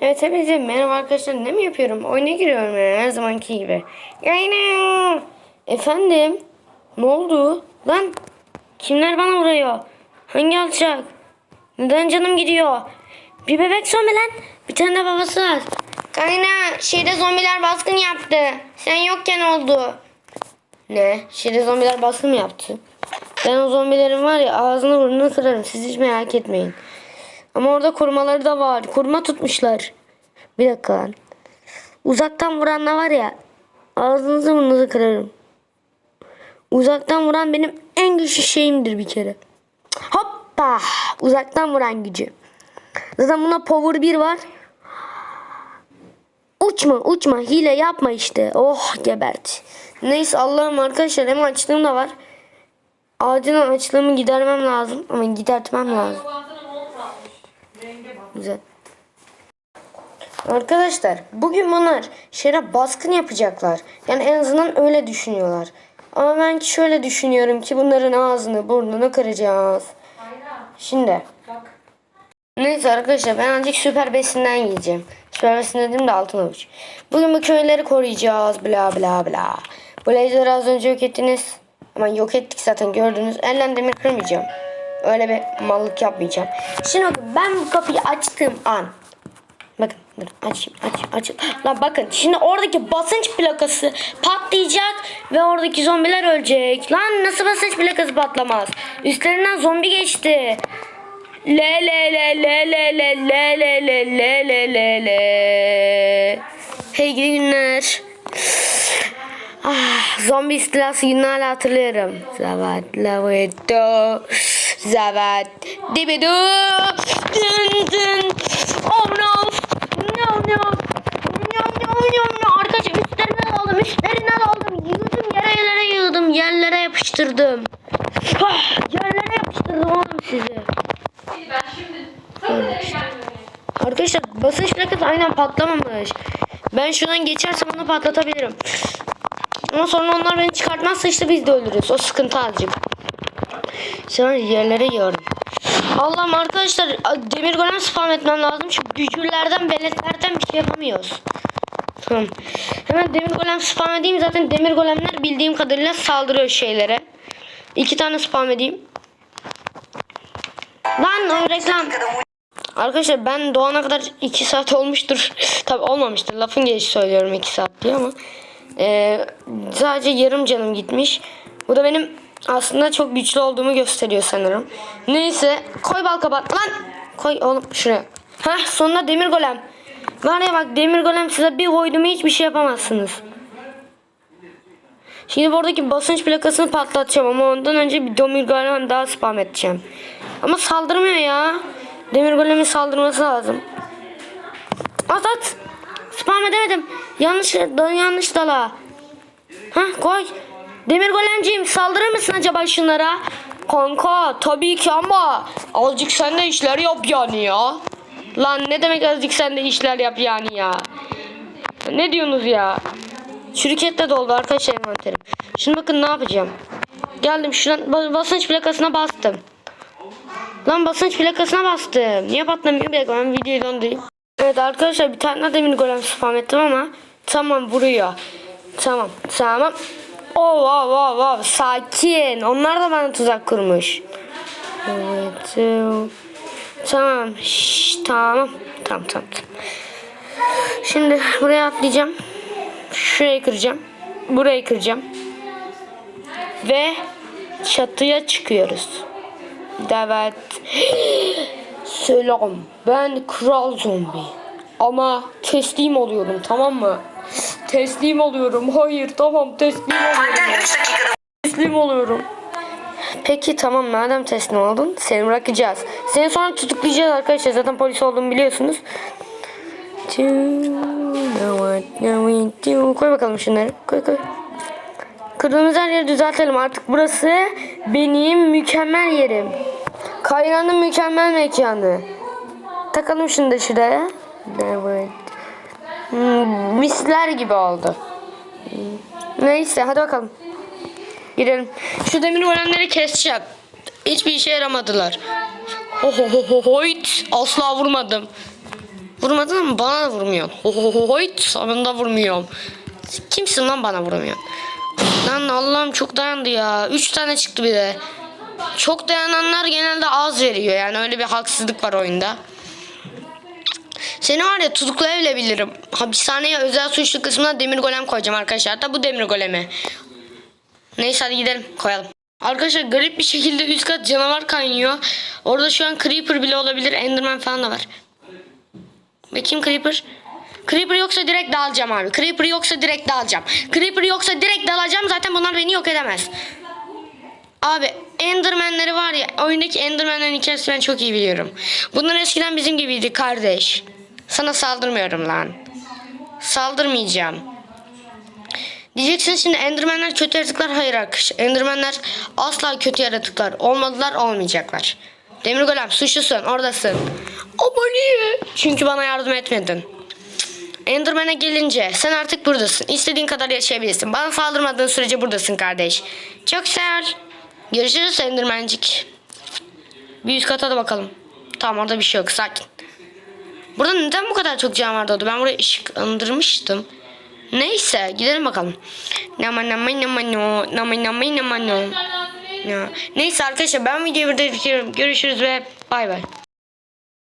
Evet hepinize merhaba arkadaşlar. Ne mi yapıyorum? Oyuna giriyorum yani her zamanki gibi. Yayına. Efendim? Ne oldu? Lan kimler bana vuruyor? Hangi alçak? Neden canım gidiyor? Bir bebek zombi lan. Bir tane de babası var. Kayna şeyde zombiler baskın yaptı. Sen yokken oldu. Ne? Şeyde zombiler baskın mı yaptı? Ben o zombilerin var ya ağzını burnunu kırarım. Siz hiç merak etmeyin. Ama orada korumaları da var. Koruma tutmuşlar. Bir dakika lan. Uzaktan vuran da var ya. Ağzınızı burnunuzu kırarım. Uzaktan vuran benim en güçlü şeyimdir bir kere. Hoppa! Uzaktan vuran gücü. Zaten buna power 1 var. Uçma uçma hile yapma işte. Oh gebert. Neyse Allah'ım arkadaşlar hem açlığım da var. Acilen açlığımı gidermem lazım. Ama gidertmem lazım. Güzel. Arkadaşlar bugün bunlar şehre baskın yapacaklar. Yani en azından öyle düşünüyorlar. Ama ben şöyle düşünüyorum ki bunların ağzını burnunu kıracağız. Şimdi. Neyse arkadaşlar ben azıcık süper besinden yiyeceğim. Süper besin dediğim de altın avuç. Bugün bu köyleri koruyacağız bla bla bla. Bu az önce yok ettiniz. Ama yok ettik zaten gördünüz. Elden demir kırmayacağım. Öyle bir mallık yapmayacağım. Şimdi bakın ben bu kapıyı açtığım an. Bakın dur açayım aç aç. Lan bakın şimdi oradaki basınç plakası patlayacak ve oradaki zombiler ölecek. Lan nasıl basınç plakası patlamaz? Üstlerinden zombi geçti. Le le le le le le le le le le le le le. Hey günler. Ah, zombi istilası gününü hala hatırlıyorum. Zavat lavedo. Zavat dibidu. Dın dın. Oh no. No no. No no no no. Arkadaşlar üstlerinden aldım. Üstlerinden aldım. Yığdım yere yere yığdım. Yerlere yapıştırdım. Ah, yerlere yapıştırdım oğlum sizi. Ben şimdi? Arkadaşlar basınç plakası aynen patlamamış. Ben şuradan geçersem onu patlatabilirim. Ama sonra onlar beni çıkartmazsa işte biz de ölürüz. O sıkıntı azıcık. Sonra yerlere yiyorum. Allah'ım arkadaşlar demir golem spam etmem lazım. Şu bücürlerden, veletlerden bir şey yapamıyoruz. Tamam. Hemen demir golem spam edeyim. Zaten demir golemler bildiğim kadarıyla saldırıyor şeylere. İki tane spam edeyim. Lan o reklam. Arkadaşlar ben doğana kadar 2 saat olmuştur. Tabi olmamıştır. Lafın gelişi söylüyorum 2 saat diye ama. Ee, sadece yarım canım gitmiş. Bu da benim aslında çok güçlü olduğumu gösteriyor sanırım. Neyse koy bal kapat lan. Koy oğlum şuraya. Heh sonunda demir golem. Var ya bak demir golem size bir koyduğumu hiçbir şey yapamazsınız. Şimdi buradaki basınç plakasını patlatacağım ama ondan önce bir demir golem daha spam edeceğim. Ama saldırmıyor ya. Demir golemin saldırması lazım. At. Spam edemedim. Yanlış, yanlış dala. Hah koy. Demir golemciğim saldırır mısın acaba şunlara? Kanka tabii ki ama azıcık sen de işler yap yani ya. Lan ne demek azıcık sen de işler yap yani ya. Ne diyorsunuz ya? Şirkette doldu arkadaşlar envanterim. Şimdi bakın ne yapacağım. Geldim şuna ba- basınç plakasına bastım. Lan basınç plakasına bastım. Niye patlamıyor? Bir dakika ben videoyu döndüreyim. Evet arkadaşlar bir tane demir golem spam ettim ama tamam vuruyor. Tamam tamam. Oh wow wow wow sakin. Onlar da bana tuzak kurmuş. Evet. e, Tamam. Şş. Tamam tamam. tamam. Şimdi buraya atlayacağım. Şurayı kıracağım. Burayı kıracağım. Ve çatıya çıkıyoruz. Evet. Selam. Ben Kral Zombi. Ama teslim oluyorum tamam mı? Teslim oluyorum. Hayır tamam teslim oluyorum. Teslim oluyorum. Peki tamam madem teslim oldun seni bırakacağız. Seni sonra tutuklayacağız arkadaşlar. Zaten polis olduğumu biliyorsunuz. Koy bakalım şunları. Koy koy. Kırdığımız her yeri düzeltelim. Artık burası benim mükemmel yerim. Kayra'nın mükemmel mekanı. Takalım şunu da şuraya. Misler gibi oldu. Neyse hadi bakalım. Gidelim. Şu demir golemleri keseceğim. Hiçbir işe yaramadılar. Ho ho ho ho hoyt. Asla vurmadım. Vur Vurmadın ama bana da vurmuyorsun. Hohohohoyt sonunda vurmuyorum. Kimsin lan bana vurmuyorsun? Lan Allah'ım çok dayandı ya. Üç tane çıktı bir de. Çok dayananlar genelde az veriyor. Yani öyle bir haksızlık var oyunda. Seni var ya tutuklayabilirim. Hapishaneye özel suçlu kısmına demir golem koyacağım arkadaşlar. Hatta bu demir golemi. Neyse hadi gidelim koyalım. Arkadaşlar garip bir şekilde üst kat canavar kaynıyor. Orada şu an Creeper bile olabilir. Enderman falan da var. Bakayım Creeper. Creeper yoksa direkt dalacağım abi. Creeper yoksa direkt dalacağım. Creeper yoksa direkt dalacağım. Zaten bunlar beni yok edemez. Abi Enderman'leri var ya oyundaki Enderman'lerin hikayesini ben çok iyi biliyorum. Bunlar eskiden bizim gibiydi kardeş. Sana saldırmıyorum lan. Saldırmayacağım. Diyeceksin şimdi Enderman'ler kötü yaratıklar. Hayır arkadaşlar. Enderman'ler asla kötü yaratıklar. Olmadılar olmayacaklar. Demir Golem suçlusun oradasın. Ama niye? Çünkü bana yardım etmedin. Enderman'e gelince sen artık buradasın. İstediğin kadar yaşayabilirsin. Bana saldırmadığın sürece buradasın kardeş. Çok sağ. Görüşürüz Endermancik. Bir üst kata da bakalım. Tamam orada bir şey yok sakin. Burada neden bu kadar çok canavar doğdu? Ben buraya ışıklandırmıştım. Neyse gidelim bakalım. Nama nama nama no. Nama nama nama no. Neyse arkadaşlar ben videoyu burada. Görüşürüz ve bay bay.